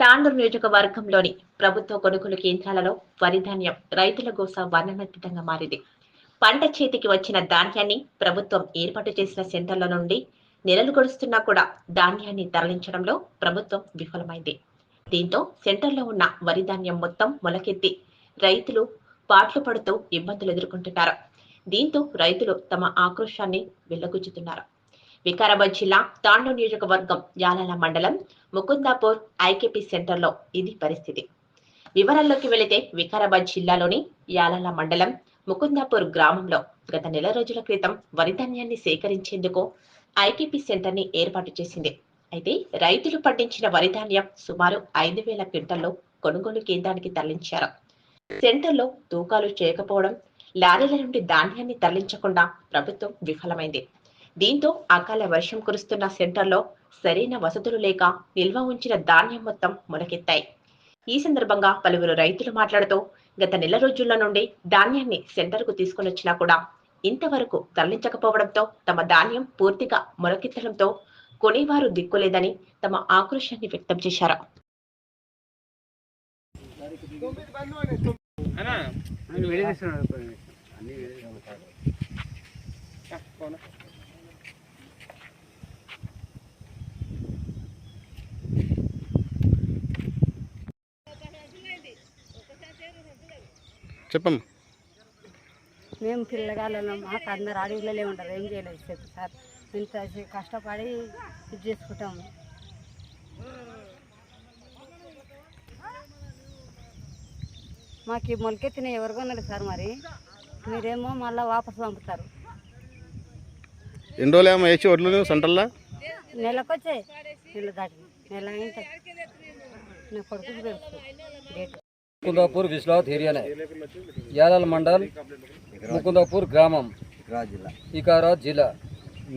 తాండూరు నియోజకవర్గంలోని ప్రభుత్వ కొనుగోలు కేంద్రాలలో వరి ధాన్యం రైతుల గోస వర్ణనాతీతంగా మారింది. పంట చేతికి వచ్చిన ధాన్యాన్ని ప్రభుత్వం ఏర్పాటు చేసిన సెంటర్ల నుండి నెలలు గడుస్తున్నా కూడా ధాన్యాన్ని తరలించడంలో ప్రభుత్వం విఫలమైంది. దీంతో సెంటర్లో ఉన్న వరి ధాన్యం మొత్తం మొలకెత్తి రైతులు పాట్లు పడుతూ ఇబ్బందులు ఎదుర్కొంటున్నారు. దీంతో రైతులు తమ ఆక్రోశాన్ని వెళ్ళగుచ్చుతున్నారు. వికారాబాద్ జిల్లా తాండూ నియోజకవర్గం యాలాల మండలం ముకుందాపూర్ ఐకేపీ సెంటర్లో ఇది పరిస్థితి. వివరాల్లోకి వెళితే వికారాబాద్ జిల్లాలోని యాలాల మండలం ముకుందాపూర్ గ్రామంలో గత నెల రోజుల క్రితం వరిధాన్యాన్ని సేకరించేందుకు ఐకేపీ సెంటర్ని ఏర్పాటు చేసింది. అయితే రైతులు పండించిన వరిధాన్యం సుమారు ఐదు వేల క్వింటల్లో కొనుగోలు కేంద్రానికి తరలించారు. సెంటర్లో తూకాలు చేయకపోవడం లారీల నుండి ధాన్యాన్ని తరలించకుండా ప్రభుత్వం విఫలమైంది. దీంతో అకాల వర్షం కురుస్తున్న సెంటర్లో సరైన వసతులు లేక నిల్వ ఉంచిన ధాన్యం మొత్తం మొలకెత్తాయి ఈ సందర్భంగా పలువురు రైతులు మాట్లాడుతూ గత నెల రోజుల నుండి ధాన్యాన్ని సెంటర్కు తీసుకుని వచ్చినా కూడా ఇంతవరకు తరలించకపోవడంతో తమ ధాన్యం పూర్తిగా మొలకెత్తడంతో కొనేవారు దిక్కులేదని తమ ఆక్రోశాన్ని వ్యక్తం చేశారు. అన్నా చెప్పమ్మా. మేము పిల్లగాళ్ళం మాకు అందరు అడవిలో ఉంటారు ఏం చేయలేదు చెప్పు సార్. ఇంత కష్టపడి ఇది చేసుకుంటాము. మాకు ఈ మొలకెత్తిన ఎవరు కొన్నారు సార్ మరి? మీరేమో మళ్ళీ వాపస్ పంపుతారు. ఎన్ని రోజులు ఏమో వేసి వడ్లు నువ్వు సెంటర్లో నెలకొచ్చే నెల దాటి నెల అయింది. నా కొడుకు తెలుసు. డేట్. ముకుందాపూర్ విశ్వనాథ్ ఏరియానే యాదల్ మండల్ ముకుందాపూర్ గ్రామం. వికారాబాద్ జిల్లా.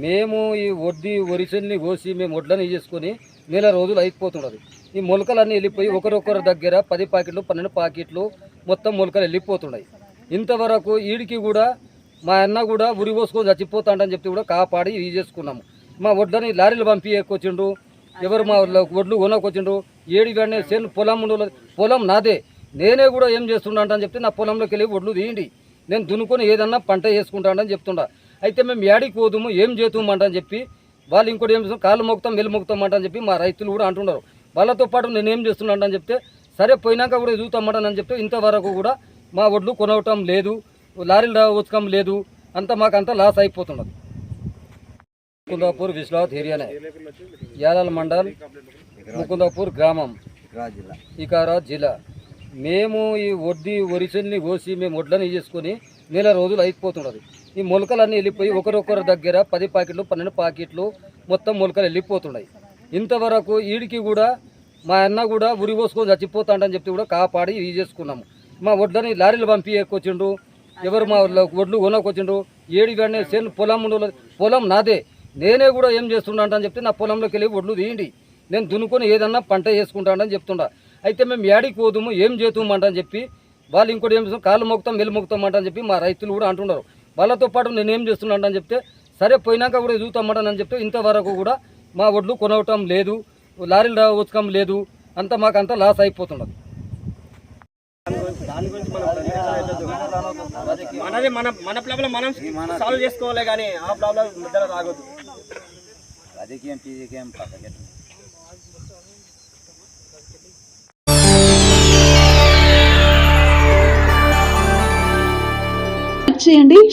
మేము ఈ వడ్డీ వరిసెల్ని కోసి మేము వడ్లని చేసుకొని నెల రోజులు అయిపోతున్నది ఈ మొలకలన్నీ వెళ్ళిపోయి ఒకరొకరి దగ్గర పది ప్యాకెట్లు పన్నెండు ప్యాకెట్లు మొత్తం మొలకలు వెళ్ళిపోతున్నాయి ఇంతవరకు వీడికి కూడా మా అన్న కూడా ఉరి పోసుకొని చచ్చిపోతాడని చెప్పి కూడా కాపాడి ఇది చేసుకున్నాము. మా వడ్లని లారీలు పంపి ఎక్కువచ్చిండు ఎవరు మా వడ్లు కొనకొచ్చిండ్రు ఏడి వెంటనే సేను పొలం పొలం నాదే. నేనే కూడా ఏం చేస్తున్నా అని చెప్తే నా పొలంలోకి వెళ్ళి వడ్లు తీయండి. నేను దున్నుకొని ఏదన్నా పంట వేసుకుంటానని చెప్తుండా. అయితే మేము ఏడికి పోదుము ఏం చేతుమంటని చెప్పి వాళ్ళు ఇంకోటి ఏం చేస్తాం కాళ్ళు మొక్కుతాం వెళ్ళు మొక్కుతాం అని చెప్పి మా రైతులు కూడా అంటున్నారు. వాళ్ళతో పాటు నేను ఏం చేస్తున్నాను అని చెప్తే సరే పోయినాక కూడా ఎదుగుతామంటానని చెప్తే ఇంతవరకు కూడా మా వడ్లు కొనవటం లేదు లారీలు ఉతకం లేదు అంతా మాకు అంతా లాస్ అయిపోతున్నది. ముకుందాపూర్ విశ్వనాథ్ ఏరియానే యాదల్ మండల్ ముకుందాపూర్ గ్రామం. వికారాబాద్ జిల్లా. మేము ఈ వడ్డీ వరిసెల్ని కోసి మేము వడ్లని చేసుకొని నెల రోజులు అయిపోతున్నది ఈ మొలకలన్నీ వెళ్ళిపోయి ఒకరొకరి దగ్గర పది ప్యాకెట్లు పన్నెండు ప్యాకెట్లు మొత్తం మొలకలు వెళ్ళిపోతున్నాయి ఇంతవరకు వీడికి కూడా మా అన్న కూడా ఉరి పోసుకొని చచ్చిపోతాడని చెప్పి కూడా కాపాడి ఇది చేసుకున్నాము. మా వడ్లని లారీలు పంపి ఎక్కువచ్చిండ్రు ఎవరు మా వడ్లు కొనకొచ్చిండు ఏడి వెంటనే సేను పొలం పొలం నాదే. నేనే కూడా ఏం చేస్తున్నా అని చెప్తే నా పొలంలోకి వెళ్ళి వడ్లు తీయండి. నేను దున్నుకొని ఏదన్నా పంట చేసుకుంటానని చెప్తుండా. అయితే మేము ఏడికి పోదుము ఏం చేతుమంటని చెప్పి వాళ్ళు ఇంకోటి ఏం చేస్తాం కాళ్ళు మొక్కుతాం వెళ్ళు మొక్కుతాం అంటని చెప్పి మా రైతులు కూడా అంటున్నారు. వాళ్ళతో పాటు నేను ఏం చేస్తున్నాను అని చెప్తే సరే పోయినాక కూడా ఎదుగుతామంటానని చెప్తే ఇంతవరకు కూడా మా వడ్లు కొనవటం లేదు లారీలు ఉతకం లేదు అంతా మాకు అంతా లాస్ అయిపోతున్నది మనది మన మన ప్రాబ్లం మనం సాల్వ్ చేసుకోవాలి కానీ ఆ ప్రాబ్లం ముద్దర రాగొద్దు రాజకీయం టీజీకేం పక్కకెట్టు